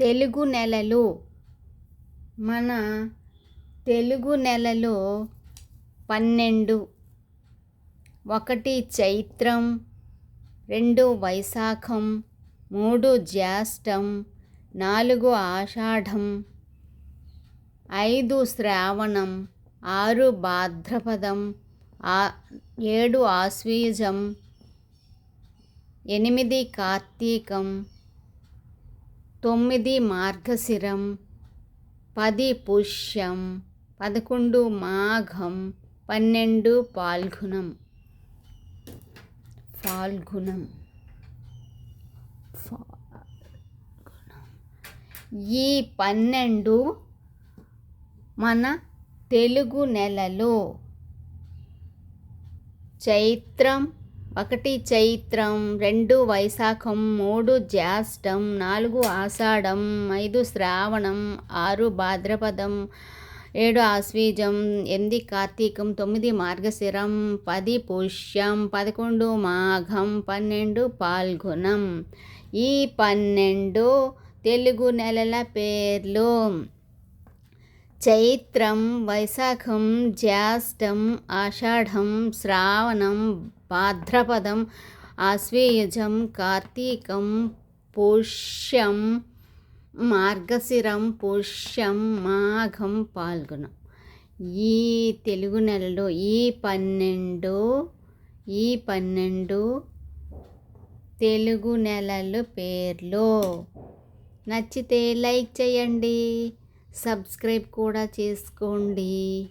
తెలుగు నెలలు. మన తెలుగు నెలలు పన్నెండు. ఒకటి చైత్రం రెండు వైశాఖం మూడు జ్యేష్టం నాలుగు ఆషాఢం ఐదు శ్రావణం ఆరు భాద్రపదం ఏడు ఆశ్వీజం ఎనిమిది కార్తీకం తొమ్మిది మార్గశిరం పది పుష్యం పదకొండు మాఘం పన్నెండు పాల్గుణం. ఫాల్గుణం ఈ పన్నెండు మన తెలుగు నెలలో చైత్రం ఒకటి చైత్రం రెండు వైశాఖం మూడు జ్యేష్టం నాలుగు ఆషాఢం ఐదు శ్రావణం ఆరు భాద్రపదం ఏడు ఆశ్వీజం ఎనిమిది కార్తీకం తొమ్మిది మార్గశిరం పది పుష్యం పదకొండు మాఘం పన్నెండు పాల్గొనం. ఈ పన్నెండు తెలుగు నెలల పేర్లు. చైత్రం వైశాఖం జ్యేష్టం ఆషాఢం శ్రావణం భాద్రపదం ఆశ్వేయుజం కార్తీకం పుష్యం మార్గశిరం పుష్యం మాఘం పాల్గొనం. ఈ తెలుగు నెలలో ఈ పన్నెండు ఈ పన్నెండు తెలుగు నెలలు పేర్లు. నచ్చితే లైక్ చేయండి. సబ్స్క్రైబ్ కూడా చేసుకోండి.